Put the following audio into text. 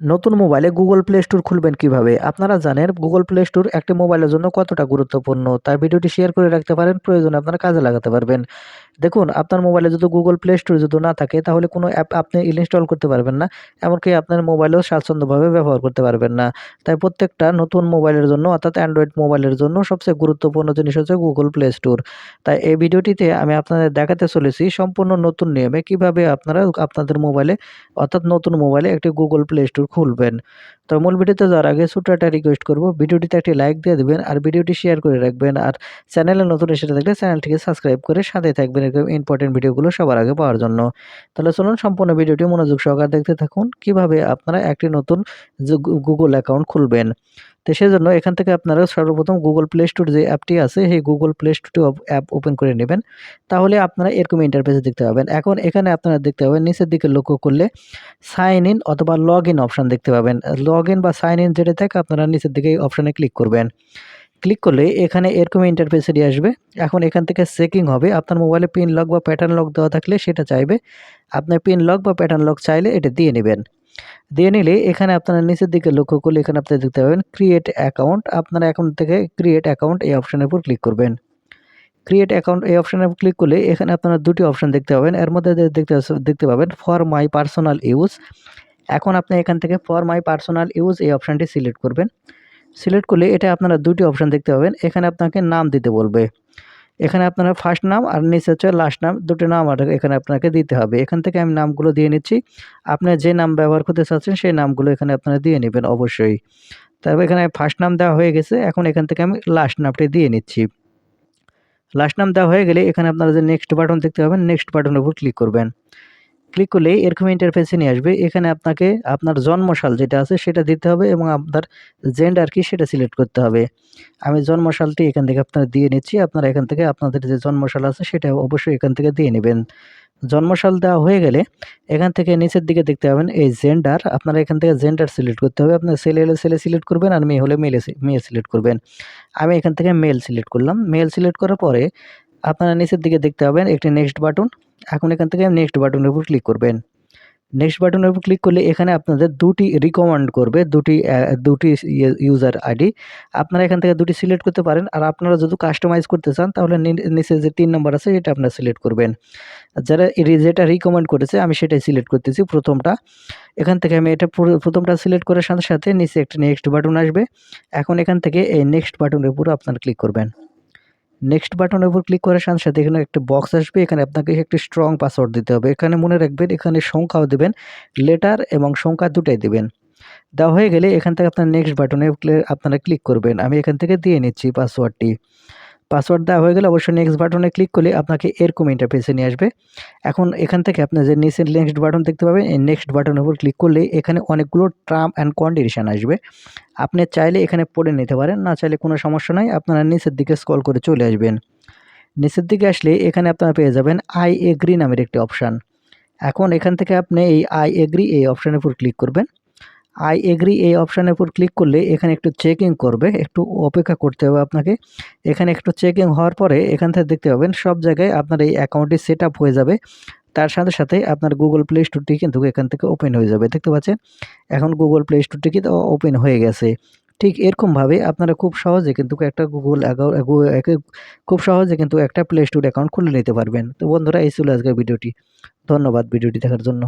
নতুন মোবাইলে Google play store খুলবেন কীভাবে? আপনারা জানেন গুগল প্লে স্টোর একটি মোবাইলের জন্য কতটা গুরুত্বপূর্ণ, তাই ভিডিওটি শেয়ার করে রাখতে পারেন, প্রয়োজনে আপনারা কাজে লাগাতে পারবেন। দেখুন, আপনার মোবাইলে যদি গুগল প্লে স্টোর যদি না থাকে, তাহলে কোনো অ্যাপ আপনি ইনস্টল করতে পারবেন না, এমনকি আপনার মোবাইলেও স্বাচ্ছন্দ্যভাবে ব্যবহার করতে পারবেন না। তাই প্রত্যেকটা নতুন মোবাইলের জন্য, অর্থাৎ অ্যান্ড্রয়েড মোবাইলের জন্য সবচেয়ে গুরুত্বপূর্ণ জিনিস হচ্ছে গুগল প্লে স্টোর তাই এই ভিডিওটিতে আমি আপনাদের দেখাতে চলেছি সম্পূর্ণ নতুন নিয়মে কীভাবে আপনারা আপনাদের মোবাইলে, অর্থাৎ নতুন মোবাইলে একটি গুগল প্লে স্টোর খুলবেন। তো মূল ভিডিওতে যাওয়ার আগে ছোট্ট একটা রিকোয়েস্ট করব, ভিডিওটিতে একটি লাইক দিয়ে দেবেন আর ভিডিওটি শেয়ার করে রাখবেন। আর চ্যানেলে নতুন এসে থাকলে চ্যানেলটিকে সাবস্ক্রাইব করে সাথে থাকবেন এরকম ইম্পর্টেন্ট ভিডিওগুলো সবার আগে পাওয়ার জন্য। তাহলে চলুন সম্পূর্ণ ভিডিওটি মনোযোগ সহকারে দেখতে থাকুন, কীভাবে আপনারা একটি নতুন গুগল অ্যাকাউন্ট খুলবেন। তো সেজন্য এখান থেকে আপনারা সর্বপ্রথম গুগল প্লে স্টোর যে অ্যাপটি আছে, সেই গুগল প্লে স্টোরটি অ্যাপ ওপেন করে নেবেন। তাহলে আপনারা এরকম ইন্টারফেসে দেখতে পাবেন। এখন এখানে আপনারা দেখতে পাবেন, নিচের দিকে লক্ষ্য করলে সাইন ইন অথবা লগ ইন দেখতে পাবেন। লগ ইন বা সাইন ইন যেটা থাকে, আপনারা নিচের দিকে অপশানে ক্লিক করবেন। ক্লিক করলে এখানে এরকম ইন্টারফেস এরিয়া আসবে। এখন এখান থেকে চেকিং হবে। আপনার মোবাইলে পিন লক বা প্যাটার্ন লক দেওয়া থাকলে সেটা চাইবে। আপনার পিন লক বা প্যাটার্ন লক চাইলে এটা দিয়ে নেবেন। দিয়ে নিলে এখানে আপনারা নিচের দিকে লক্ষ্য করলে এখানে আপনারা দেখতে পাবেন ক্রিয়েট অ্যাকাউন্ট আপনারা অ্যাকাউন্ট থেকে ক্রিয়েট অ্যাকাউন্ট এই অপশানের উপর ক্লিক করবেন। ক্রিয়েট অ্যাকাউন্ট এই অপশানের উপর ক্লিক করলে এখানে আপনারা দুটি অপশান দেখতে পাবেন। এর মধ্যে দেখতে দেখতে পাবেন ফর মাই পার্সোনাল ইউজ এখন আপনি এখান থেকে ফর মাই পার্সোনাল ইউজ এই অপশানটি সিলেক্ট করবেন। সিলেক্ট করলে এটা আপনারা দুটি অপশান দেখতে পাবেন। এখানে আপনাকে নাম দিতে বলবে। এখানে আপনারা ফার্স্ট নাম আর নিচে হচ্ছে লাস্ট নাম, দুটো নাম এখানে আপনাকে দিতে হবে। এখান থেকে আমি নামগুলো দিয়ে নিচ্ছি। আপনি যে নাম ব্যবহার করতে চাচ্ছেন সেই নামগুলো এখানে আপনারা দিয়ে নেবেন অবশ্যই। তারপর এখানে ফার্স্ট নাম দেওয়া হয়ে গেছে। এখন এখান থেকে আমি লাস্ট নামটি দিয়ে নিচ্ছি। লাস্ট নাম দেওয়া হয়ে গেলে এখানে আপনারা যে নেক্সট বাটন দেখতে পাবেন নেক্সট বাটনের উপর ক্লিক করবেন। ক্লিক করলে এরকম ইন্টারফেসে নিয়ে আসবে। এখানে আপনাকে আপনার জন্মসাল যেটা আছে সেটা দিতে হবে এবং আপনার জেন্ডার কি সেটা সিলেক্ট করতে হবে। আমি জন্মসালটি এখান থেকে আপনারা দিয়ে নিচ্ছি। আপনারা এখান থেকে আপনাদের যে জন্মসাল আছে সেটা অবশ্যই এখান থেকে দিয়ে নেবেন। জন্মসাল দেওয়া হয়ে গেলে এখান থেকে নিচের দিকে দেখতে পাবেন এই জেন্ডার আপনারা এখান থেকে জেন্ডার সিলেক্ট করতে হবে। আপনার ছেলে হলে ছেলে সিলেক্ট করবেন আর মেয়ে হলে মেলে মেয়ে সিলেক্ট করবেন। আমি এখান থেকে মেল সিলেক্ট করলাম। মেল সিলেক্ট করার পরে আপনারা নিচের দিকে দেখতে পাবেন একটি নেক্সট বাটন এখন এখান থেকে নেক্সট বাটনের উপর ক্লিক করবেন। নেক্সট বাটনের উপর ক্লিক করলে এখানে আপনাদের দুটি রিকমেন্ড করবে, দুটি দুটি ইউজার আইডি আপনারা এখান থেকে দুটি সিলেক্ট করতে পারেন। আর আপনারা যদি কাস্টমাইজ করতে চান, তাহলে নিচে যে তিন নম্বর আছে, সেটা আপনারা সিলেক্ট করবেন। যারা যেটা রিকমেন্ড করেছে, আমি সেটাই সিলেক্ট করতেছি প্রথমটা। এখান থেকে আমি এটা প্রথমটা সিলেক্ট করার সাথে সাথে নিচে একটা নেক্সট বাটন আসবে। এখন এখান থেকে এই নেক্সট বাটনের উপর আপনারা ক্লিক করবেন। নেক্সট বাটনের উপর ক্লিক করার সাথে সাথে এখানে একটা বক্স আসবে। এখানে আপনাকে একটি স্ট্রং পাসওয়ার্ড দিতে হবে। এখানে মনে রাখবেন এখানে সংখ্যাও দেবেন লেটার এবং সংখ্যা দুটাই দেবেন। দেওয়া হয়ে গেলে এখান থেকে আপনার নেক্সট বাটনে আপনারা ক্লিক করবেন। আমি এখান থেকে দিয়ে নিচ্ছি পাসওয়ার্ডটি পাসওয়ার্ড দেওয়া হয়ে গেলে অবশ্যই নেক্সট বাটনে ক্লিক করলে আপনাকে এরকম ইন্টারফেসে নিয়ে আসবে। এখন এখান থেকে আপনি যে নিচে নেক্সট বাটন দেখতে পাবেন, এই নেক্সট বাটনের উপর ক্লিক করলে এখানে অনেকগুলো টার্ম অ্যান্ড কন্ডিশন আসবে। আপনি চাইলে এখানে পড়ে নিতে পারেন, না চাইলে কোনো সমস্যা নাই, আপনারা নিচের দিকে স্কল করে চলে আসবেন। নিচের দিকে আসলে এখানে আপনারা পেয়ে যাবেন আই এগ্রি নামের একটি অপশান এখন এখান থেকে আপনি এই আই এগ্রি এই অপশানের উপর ক্লিক করবেন। আই এগ্রি এই অপশানের উপর ক্লিক করলে এখানে একটু চেকিং করবে, একটু অপেক্ষা করতে হবে আপনাকে। এখানে একটু চেকিং হওয়ার পরে এখান থেকে দেখতে পাবেন সব জায়গায় আপনার এই অ্যাকাউন্টটি সেট হয়ে যাবে। তার সাথে সাথে আপনার গুগল প্লে স্টোরটি কিন্তু এখান থেকে ওপেন হয়ে যাবে, দেখতে পাচ্ছেন? এখন গুগল প্লে স্টোরটি কিন্তু ওপেন হয়ে গেছে। ঠিক এরকমভাবে আপনারা খুব সহজে কিন্তু একটা গুগল অ্যাকাউন্ট খুব সহজে কিন্তু একটা প্লে স্টোর অ্যাকাউন্ট খুলে নিতে পারবেন। তো বন্ধুরা, এই ছিল আজকের ভিডিওটি। ধন্যবাদ ভিডিওটি দেখার জন্য।